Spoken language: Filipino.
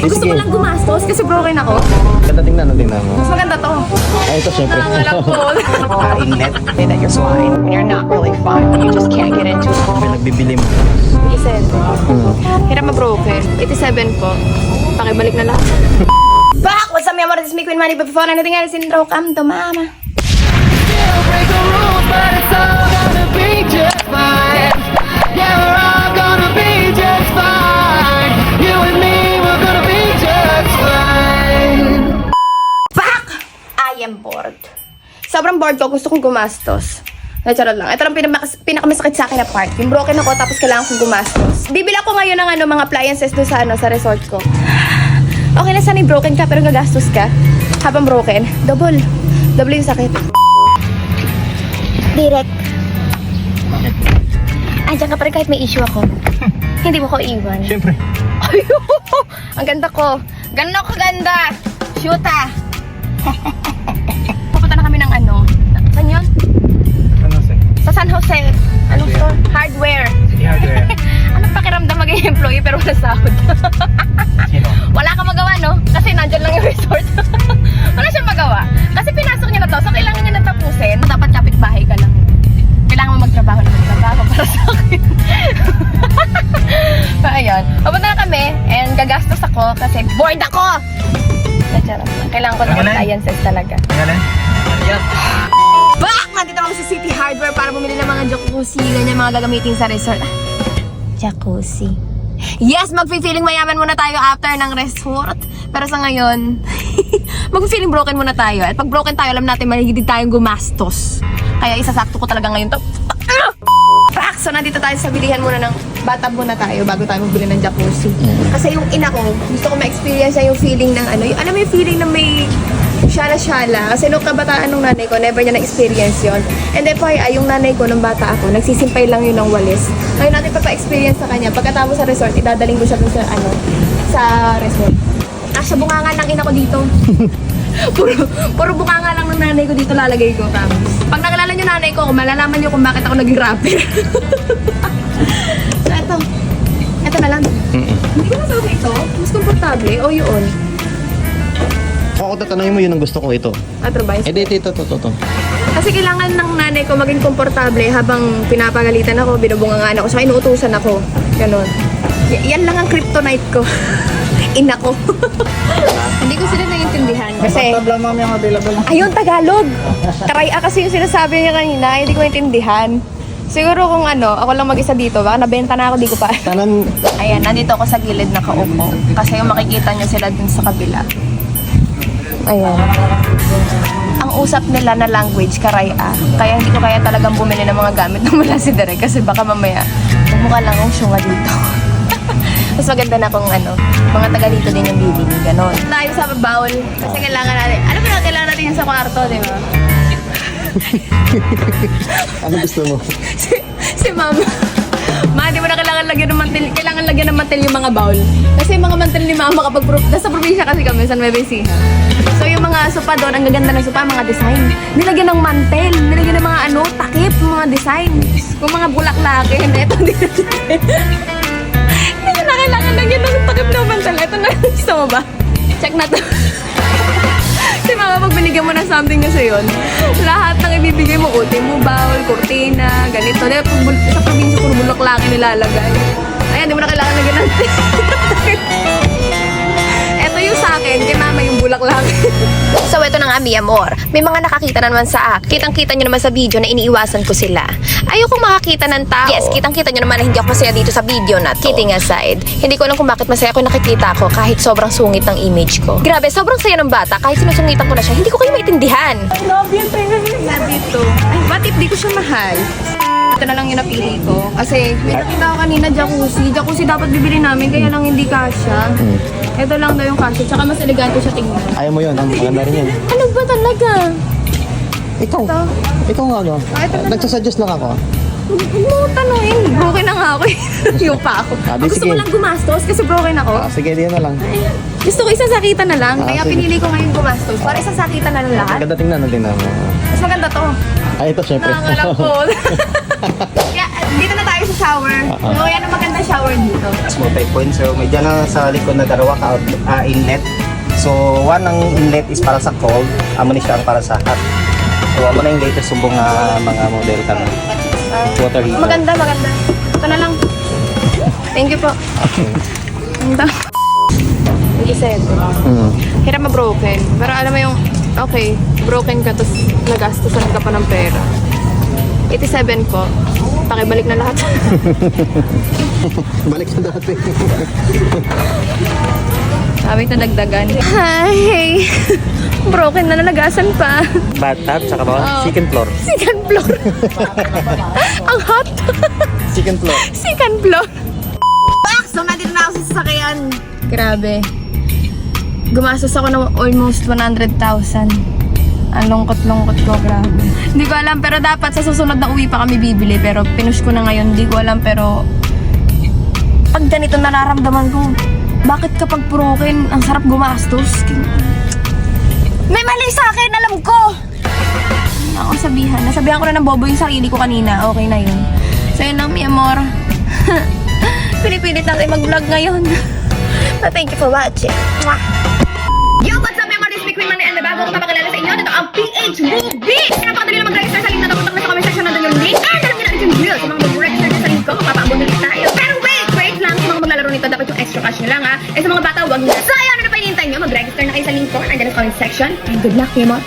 Gusto ko lang gumastos kasi broken ako. Ganda tingnan, ano tingnan mo. Mas maganda to. Ay, ito syempre. Call. Mainit. Say that you're fine when you're not really fine. You just can't get into it. May nagbibili mo. Isend. Hirap ma-broken. 87 po. Pakibalik na lang. Back! What's up, mi amor? This is me, Queen Manny. But before anything else, intro, come to mama. Back! Bored ko. Gusto kong gumastos. Na charot lang. Ito lang pinaka- pinakamasakit sa akin na part. Yung broken ako tapos kailangan kong gumastos. Bibili ako ngayon ng ano, mga appliances doon sa, ano, sa resort ko. Okay na sana yung broken ka pero gagastos ka. Habang broken, double. Double yung sakit. Direct. Andiyan ka pa rin kahit may issue ako. Hindi mo ko iwan. Syempre. Ay, ang ganda ko. Ganda ko ganda. Shoot Saan yun? Ano sir? Sa San Jose. Anong store? Hardware. I-hardware. Anong pakiramdam maging employee pero wala sahod? Sino? wala kang magawa, no? Kasi nandyan lang yung resort. wala siyang magawa. Kasi pinasok niya na to, so kailangan niya na tapusin. Dapat kapitbahay ka lang. Kailangan mo magtrabaho na magtrabaho para sa akin. so, ayun. Papunta na kami and gagastos ako kasi bored ako! Kailangan ko ng Pangalan? appliances talaga. Pangalan? Bumili ng mga jacuzzi, ganyan mga gagamitin sa resort. Jacuzzi. Yes, mag-feeling mayaman muna tayo after ng resort. Pero sa ngayon, mag-feeling broken muna tayo. At pag broken tayo, alam natin mahigit tayong gumastos. Kaya isasakto ko talaga ngayon to. Back! So nandito tayo sa bilihan muna ng bathtub muna tayo bago tayo magbili ng jacuzzi. Kasi yung ina ko, gusto ko ma-experience yung feeling ng ano, yung, alam mo yung feeling na may syala-syala. Kasi nung kabataan ng nanay ko, never niya na-experience yon. And then, pa, ay, yung nanay ko, nung bata ako, nagsisimpay lang yun ng walis. Ngayon natin pa pa-experience sa kanya. Pagkatapos sa resort, idadaling ko siya dun sa, ano, sa resort. Ah, siya bunganga ng ina ko dito. puro, puro bunganga lang ng nanay ko dito lalagay ko, promise. Pag nakilala niyo nanay ko, malalaman niyo kung bakit ako naging rapper. so, eto. Eto na lang. Hindi ko nasabi ito. Mas komportable. O yun. Ako tatanungin mo yun ang gusto ko ito. Ba? Eh, dito, ito, ito, ito. Kasi kailangan ng nanay ko maging komportable habang pinapagalitan ako, binubungangaan ako, saka inuutusan ako. Ganon. Y- yan lang ang kryptonite ko. Ina ko. Hindi ko sila naiintindihan. Kasi, lang mami ang available ayun, Tagalog. Karaya kasi yung sinasabi niya kanina, hindi ko intindihan. Siguro kung ano, ako lang mag-isa dito, baka nabenta na ako, di ko pa. Tanan, Ayan, nandito ako sa gilid nakaupo. Kasi yung makikita nyo sila dun sa kabila. Ayan. Ang usap nila na language, karaya. Kaya hindi ko kaya talagang bumili ng mga gamit ng mula si Derek kasi baka mamaya mukha lang ang syunga dito. Mas maganda na kung ano, mga taga dito din yung bibili, ganon. Tayo sa bawal kasi kailangan natin, alam mo na, kailangan natin yan sa kwarto, di ba? ano gusto mo? si, si mama. Ma, di mo na kailangan lagyan ng mantel, kailangan lagyan ng mantel yung mga bowl. Kasi yung mga mantel ni mama kapag pro, nasa probinsya kasi kami, San Nueva Ecija. So yung mga sopa doon, ang gaganda ng sopa, mga design. Nilagyan ng mantel, nilagyan ng mga ano, takip, mga design. Kung mga bulaklakin, eto din. Hindi na kailangan lagyan ng takip ng mantel. Eto na, gusto mo ba? Check na to. Si mama, pag binigyan mo ng something na sa yun, lahat ng ibibigay mo, ultimo mo, bowl, kurtina, ganito. Dahil pag sa probinsya, puro bulaklaki nilalagay. Ayan, di mo na kailangan Ito yung sa akin, kay mama yung bulaklak. so, ito na nga, mi amor. May mga nakakita na naman sa akin. Kitang-kita nyo naman sa video na iniiwasan ko sila. Ayokong makakita ng tao. Yes, kitang-kita nyo naman na hindi ako masaya dito sa video na to. Kidding aside, hindi ko alam kung bakit masaya ako nakikita ko kahit sobrang sungit ng image ko. Grabe, sobrang saya ng bata. Kahit sinusungitan ko na siya, hindi ko kayo maintindihan. Love you, Love you too. Ay, what if di ko siya mahal? Ito na lang yung napili ko. Kasi may nakita ko kanina jacuzzi. Jacuzzi dapat bibili namin, kaya lang hindi kasha. Ito lang daw yung kasha. Tsaka mas elegante siya tingnan. Ayaw mo yun, ang maganda rin yun. Ano ba talaga? Ikaw, Ito. ikaw nga ano, Ah, ito na. nagsasuggest lang ako. Huwag mo tanongin. Broken na nga ako eh. yung pa ako. Ah, Gusto ko lang gumastos kasi broken ako. Ah, sige, diyan na lang. Gusto ko isasakitan na lang. Ah, kaya sige. pinili ko ngayon gumastos. Para isasakitan na lang lahat. Ganda tingnan, tingnan mo. Mas maganda to. Ay, ito syempre. Nakakalang Kaya na shower. No, yan ang maganda shower dito. multi-point. So, may dyan na sa likod na dalawa ka ah, inlet. So, one ang inlet is para sa cold, amo ni siya ang para sa hot. So, amo na yung latest subong nga mga model ka water heater. Maganda, maganda. Ito na lang. Thank you po. Ganda. 27. Mm. Hirap ma-broken. Pero alam mo yung, okay, broken ka, tapos nagastusan ka pa ng pera. 87 po. Pakibalik na lahat. Balik sa dati. Sabi na dagdagan. Hi! broken na nalagasan pa. Bathtub, tsaka ba? Oo. Second floor. Second floor. Ang hot. Second floor. Second floor. Pak! So, nandito na ako sa sasakyan. Grabe. Gumastos ako ng almost 100,000. Ang lungkot-lungkot ko, grabe. Hindi ko alam, pero dapat sa susunod na uwi pa kami bibili. Pero pinush ko na ngayon, hindi ko alam, pero... Pag ganito nararamdaman ko, bakit kapag broken, ang sarap gumastos? May mali sa akin, alam ko! Ako sabihan. Nasabihan ko na ng bobo yung sarili ko kanina. Okay na yun. So yun lang, mi amor. Pinipilit natin mag-vlog ngayon. But thank you for watching. Mwah! Ko papakilala sa inyo. Ito ang PH Movies! Napakadali na mag-register sa link na ito. Punta na sa comment section nandun yung link. And alam niyo na yung drill. Sa mga mag-register sa link ko, papaabon ulit tayo. Pero wait, wait lang. Sa mga maglalaro nito, dapat yung extra cash nyo lang ha. Eh sa mga bata, wag na. So ayun, ano pa hinihintay nyo? Mag-register na kayo sa link ko. Nandiyan sa comment section. And good luck, amor.